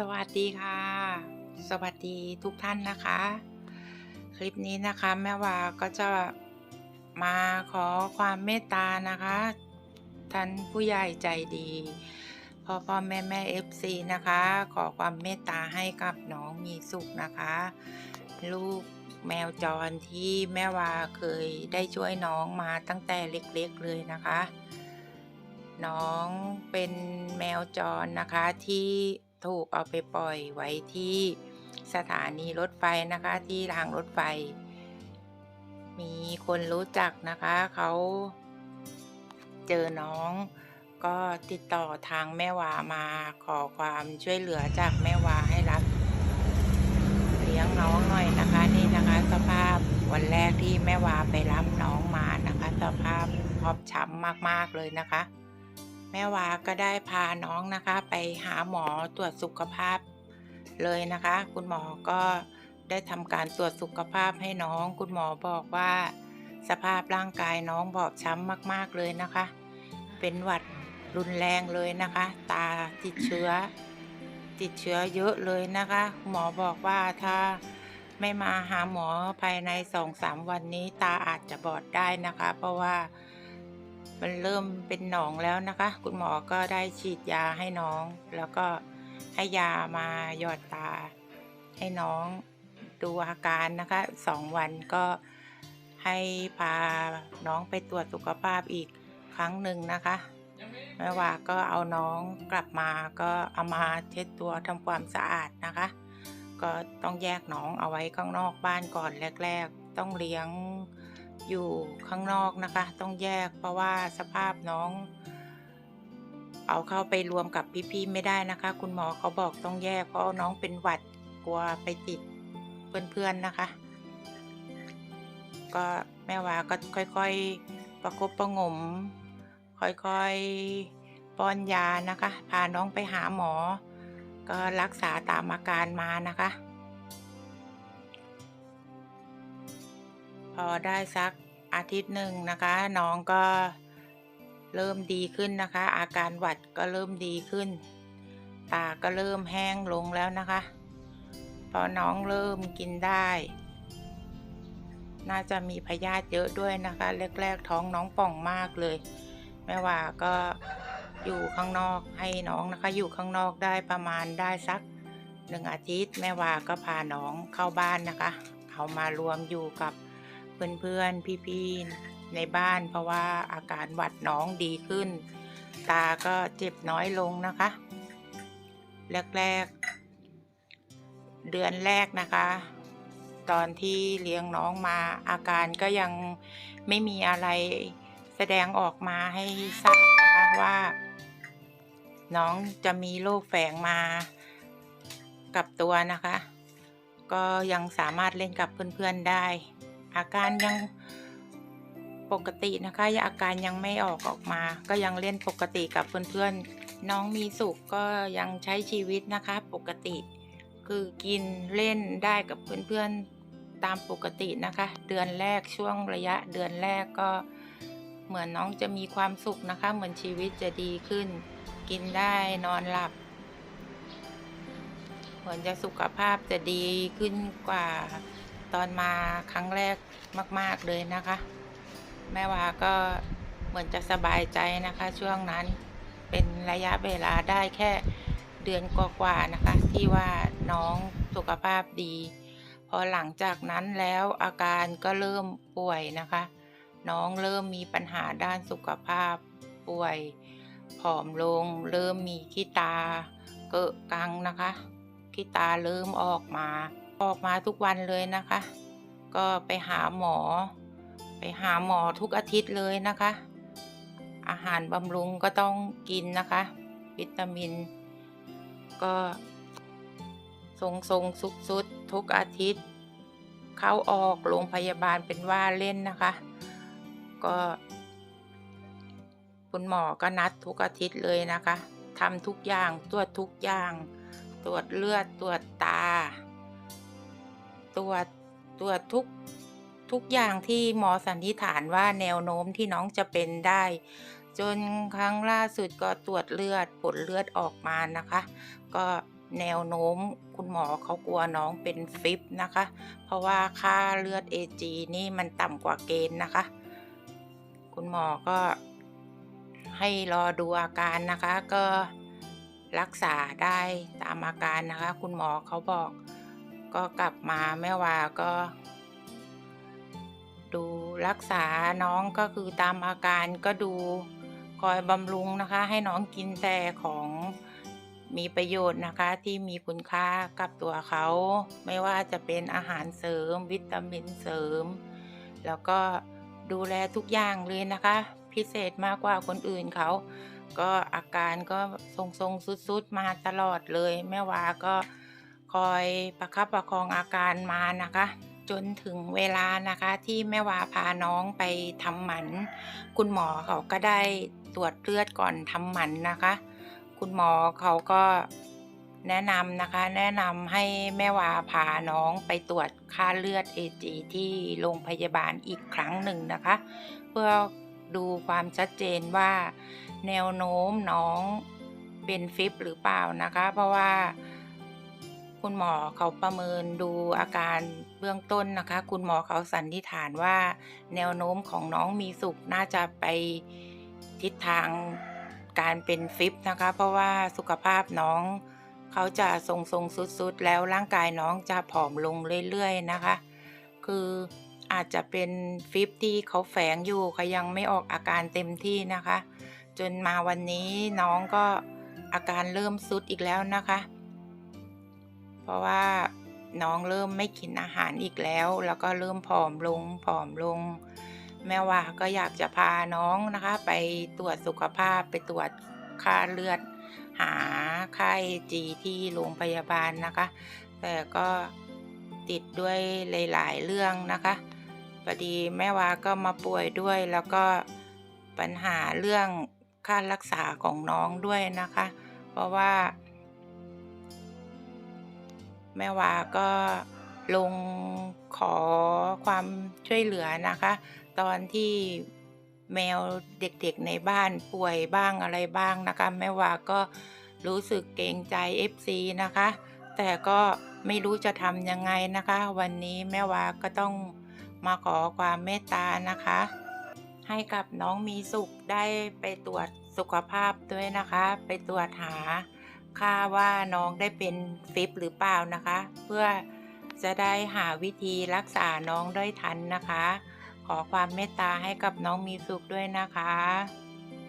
สวัสดีค่ะ สวัสดีทุกท่านนะคะ คลิปนี้นะคะแม่วาก็จะมาขอความเมตตานะคะ ท่านผู้ใหญ่ใจดีพ่อพ่อแม่แม่เอฟซีนะคะ ขอความเมตตาให้กับน้องมีสุขนะคะ ลูกแมวจรที่แม่วาเคยได้ช่วยน้องมาตั้งแต่เล็กๆเลยนะคะ น้องเป็นแมวจรนะคะที่ ถูกเอาไปปล่อยไว้ที่สถานีรถไฟนะคะที่รางรถไฟ มีคนรู้จักนะคะเขาเจอน้องก็ติดต่อทางแม่วามาขอความช่วยเหลือจากแม่วาให้รับ เลี้ยงน้องหน่อยนะคะนี่นะคะสภาพวันแรกที่แม่วาไปรับน้องมานะคะ สภาพพอบช้ำมากๆเลยนะคะ แม่วาก็ได้พาน้องนะคะ ไปหาหมอตรวจสุขภาพเลยนะคะ คุณหมอก็ได้ทำการตรวจสุขภาพให้น้อง คุณหมอบอกว่า สภาพร่างกายน้องบอบช้ำมากๆเลยนะคะ เป็นหวัดรุนแรงเลยนะคะ ตาติดเชื้อ ติดเชื้อเยอะเลยนะคะ หมอบอกว่าถ้าไม่มาหาหมอภายในสองสามวันนี้ตาอาจจะบอดได้นะคะ เพราะว่า มันเริ่มเป็นหนองแล้วนะคะ คุณหมอก็ได้ฉีดยาให้น้อง แล้วก็ให้ยามาหยอดตา ให้น้องดูอาการนะคะสองวันก็ให้พาน้องไปตรวจสุขภาพอีกครั้งหนึ่งนะคะแม่ว่าก็เอาน้องกลับมาก็เอามาเช็ดตัวทำความสะอาดนะคะ ก็ต้องแยกน้องเอาไว้ข้างนอกบ้านก่อนแรก ๆ ต้องเลี้ยง อยู่ข้างนอกนะคะ ต้องแยกเพราะว่าสภาพน้อง เอาเข้าไปรวมกับพี่ๆไม่ได้นะคะ คุณหมอเขาบอกต้องแยก เพราะน้องเป็นหวัดกลัวไปติดเพื่อนๆนะคะ ก็แม่วาก็ค่อยๆประคบประงม ค่อยๆป้อนยานะคะ พาน้องไปหาหมอ ก็รักษาตามอาการมานะคะ พอได้สักอาทิตย์หนึ่งนะคะ น้องก็เริ่มดีขึ้นนะคะ อาการหวัดก็เริ่มดีขึ้น ตาก็เริ่มแห้งลงแล้วนะคะ พอน้องเริ่มกินได้ น่าจะมีพยาธิเยอะด้วยนะคะแรกๆท้องน้องป่องมากเลยแม่ว่าก็อยู่ข้างนอกให้น้องนะคะ อยู่ข้างนอกได้ประมาณได้สักหนึ่งอาทิตย์ แม่ว่าก็พาน้องเข้าบ้านนะคะ เอามารวมอยู่กับ เพื่อนๆ พี่ๆ ในบ้านเพราะว่าอาการหวัดน้องดีขึ้น ตาก็เจ็บน้อยลงนะคะ แรกๆ เดือนแรกนะคะ ตอนที่เลี้ยงน้องมาอาการก็ยังไม่มีอะไรแสดงออกมาให้ทราบนะคะว่า น้องจะมีโรคแฝงมากับตัวนะคะ ก็ยังสามารถเล่นกับเพื่อนๆได้ อาการยังปกตินะคะยังอาการยังไม่ออกออกมา ก็ยังเล่นปกติกับเพื่อนๆ น้องมีสุขก็ยังใช้ชีวิตนะคะปกติ คือกินเล่นได้กับเพื่อนๆตามปกตินะคะ เดือนแรกช่วงระยะเดือนแรกก็เหมือนน้องจะมีความสุขนะคะ เหมือนชีวิตจะดีขึ้น กินได้นอนหลับ เหมือนจะสุขภาพจะดีขึ้นกว่า ตอนมาครั้งแรกมาก ๆเลยนะคะ แม่วาก็เหมือนจะสบายใจนะคะ ช่วงนั้นเป็นระยะเวลาได้แค่เดือนกว่าๆนะคะ ที่ว่าน้องสุขภาพดี พอหลังจากนั้นแล้วอาการก็เริ่มป่วยนะคะ น้องเริ่มมีปัญหาด้านสุขภาพป่วยผอมลง เริ่มมีขี้ตาเกะกังนะคะขี้ตาเริ่มออกมา ออกมาทุกวันเลยนะคะ ก็ไปหาหมอ ไปหาหมอทุกอาทิตย์เลยนะคะ อาหารบำรุงก็ต้องกินนะคะ วิตามิน ก็ทรงทรงสุดสุดทุกอาทิตย์ เข้าออกโรงพยาบาลเป็นว่าเล่นนะคะ ก็คุณหมอก็นัดทุกอาทิตย์เลยนะคะทำทุกอย่างตรวจทุกอย่าง ตรวจเลือดตรวจตา ตรวจตรวจทุกทุกอย่างที่หมอสันนิษฐานว่าแนวโน้มที่น้องจะเป็นได้ จนครั้งล่าสุดก็ตรวจเลือดผลเลือดออกมานะคะ ก็แนวโน้มคุณหมอเขากลัวน้องเป็นฟิปนะคะ เพราะว่าค่าเลือด AG นี่มันต่ำกว่าเกณฑ์นะคะ คุณหมอก็ให้รอดูอาการนะคะ ก็รักษาได้ตามอาการนะคะ คุณหมอเขาบอก ก็กลับมาแม่วาก็ ดูรักษาน้องก็คือตามอาการก็ดูคอยบำรุงนะคะ ให้น้องกินแต่ของมีประโยชน์นะคะที่มีคุณค่ากับตัวเขา ไม่ว่าจะเป็นอาหารเสริม วิตามินเสริม แล้วก็ดูแลทุกอย่างเลยนะคะ พิเศษมากกว่าคนอื่นเขา ก็อาการก็ทรงๆสุดๆมาตลอดเลย แม่วาก็ คอยประคับประคองอาการมานะคะ จนถึงเวลานะคะที่แม่วาพาน้องไปทำหมัน คุณหมอเขาก็ได้ตรวจเลือดก่อนทำหมันนะคะ คุณหมอเขาก็แนะนำนะคะ แนะนำให้แม่วาพาน้องไปตรวจค่าเลือด AG ที่โรงพยาบาลอีกครั้งหนึ่งนะคะ เพื่อดูความชัดเจนว่าแนวโน้มน้องเป็นฟิปหรือเปล่านะคะ เพราะว่า คุณหมอเขาประเมินดูอาการเบื้องต้นนะคะ คุณหมอเขาสันนิษฐานว่า แนวโน้มของน้องมีสุขน่าจะไปทิศทางการเป็นฟิปนะคะ เพราะว่าสุขภาพน้องเขาจะทรงทรงๆสุดๆ แล้วร่างกายน้องจะผอมลงเรื่อยๆนะคะ คืออาจจะเป็นฟิปที่เขาแฝงอยู่เขายังไม่ออกอาการเต็มที่นะคะ จนมาวันนี้น้องก็อาการเริ่มสุดอีกแล้วนะคะ เพราะว่าน้องเริ่มไม่กินอาหารอีกแล้ว แล้วก็เริ่มผอมลงผอมลง แม่ว่าก็อยากจะพาน้องนะคะ ไปตรวจสุขภาพไปตรวจค่าเลือด หาค่า AG ที่โรงพยาบาลนะคะ แต่ก็ติดด้วยหลาย ๆ เรื่องนะคะพอดีแม่วาก็มาป่วยด้วย แล้วก็ปัญหาเรื่องค่ารักษาของน้องด้วยนะคะ เพราะว่า แม่วาก็ลงขอความช่วยเหลือนะคะ ตอนที่แมวเด็กๆในบ้านป่วยบ้างอะไรบ้างนะคะ แม่วาก็รู้สึกเกรงใจ FC นะคะ แต่ก็ไม่รู้จะทำยังไงนะคะ วันนี้แม่วาก็ต้องมาขอความเมตตานะคะ ให้กับน้องมีสุขได้ไปตรวจสุขภาพด้วยนะคะ ไปตรวจหา ค่าว่าน้องได้เป็นฟิปหรือเปล่านะคะ เพื่อจะได้หาวิธีรักษาน้องได้ทันนะคะ ขอความเมตตาให้กับน้องมีสุขด้วยนะคะ